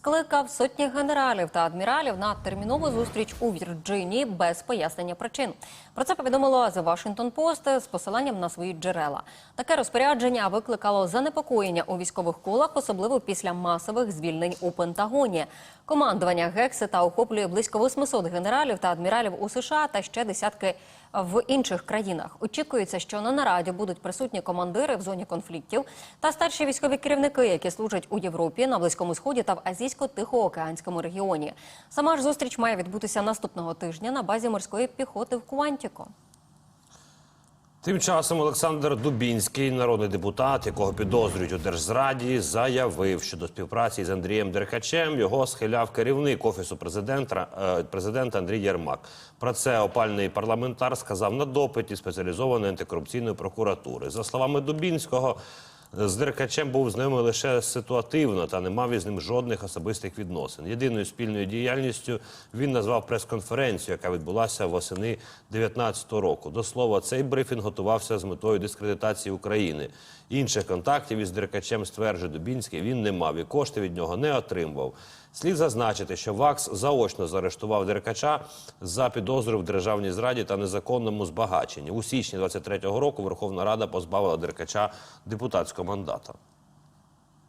скликав сотні генералів та адміралів на термінову зустріч у Вірджинії без пояснення причин. Про це повідомило The Washington Post з посиланням на свої джерела. Таке розпорядження викликало занепокоєння у військових колах, особливо після масових звільнень у Пентагоні. Командування Гексета охоплює близько 800 генералів та адміралів у США та ще десятки в інших країнах. Очікується, що на нараді будуть присутні командири в зоні конфліктів та старші військові керівники, які служать у Європі, на Близькому Сході та в Азійсько-Тихоокеанському регіоні. Сама ж зустріч має відбутися наступного тижня на базі морської піхоти в Куантіко. Тим часом Олександр Дубінський, народний депутат, якого підозрюють у держзраді, заявив, що до співпраці з Андрієм Деркачем його схиляв керівник офісу президента, е, президента Андрій Єрмак. Про це опальний парламентар сказав на допиті спеціалізованої антикорупційної прокуратури. За словами Дубінського. З Деркачем був з ними лише ситуативно та не мав із ним жодних особистих відносин. Єдиною спільною діяльністю він назвав прес-конференцію, яка відбулася восени 2019 року. До слова, цей брифінг готувався з метою дискредитації України. Інших контактів із Деркачем стверджує Дубінський, він не мав і кошти від нього не отримував. Слід зазначити, що ВАКС заочно заарештував Деркача за підозру в державній зраді та незаконному збагаченні. У січні 23-го року Верховна Рада позбавила Деркача депутатського мандата.